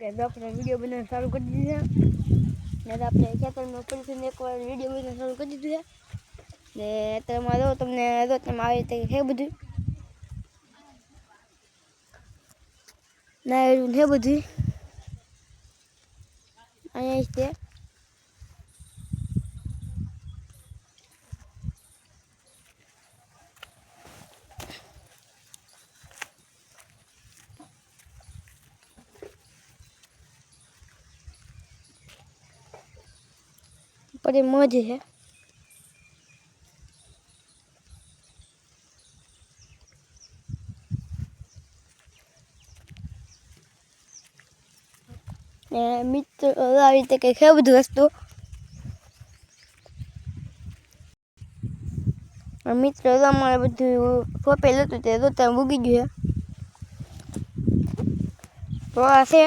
કે આપણે વીડિયો બનાવવાનું ચાલુ કરી દીધું છે. ને આપણે ખેતરમાં ફરીથી એકવાર વીડિયો બનાવવાનું ચાલુ કરી દીધું છે. ને અત્યારે રહો તમને જો તમે આવી રીતે છે બધું. ના એવું છે બધું. અહીંયા જ છે એ મોજ છે. ને મિત્ર આવી રીતે કંઈક ખે બધું વસ્તુ? મિત્ર અમારે બધું ફોપેલું હતું તે તો ત્યાં ઉગી ગયું છે. તો આ છે.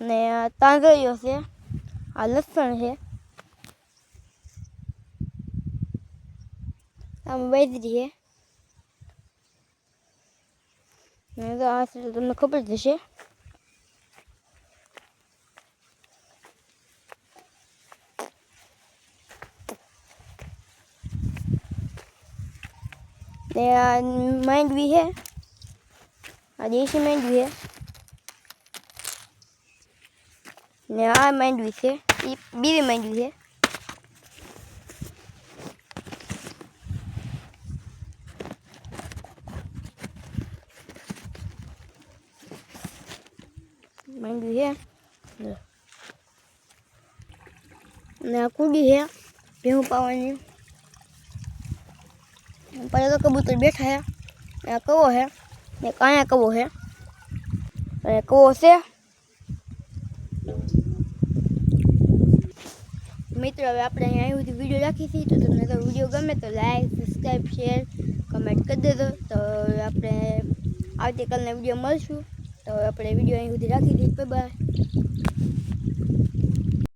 ને તાંદળીઓ છે. આ લસણ છે. આમ બાજરી છે. ને તો આ તમને ખબર જ હશે. ને આ માંડવી છે. આ દેશી માંડવી છે. ને આ માંડવી છે એ બીજી માંડવી છે માંડવી છે લે. ને આ કુડી છે ભેહું પાવાની પછી તો કબૂતર બેઠા છે ને આ કવો છે ને કાયા કવો છે અને કવો છે મિત્રો, હવે આપણે અહીંયા અહીં સુધી વીડિયો રાખી છીએ તો તમને તો વીડિયો ગમે તો લાઈક સબસ્ક્રાઈબ શેર કમેન્ટ કરી દેજો. તો આપણે આવતીકાલના વીડિયો મળશું. તો આપણે વીડિયો અહીં સુધી રાખી દઈએ. બાય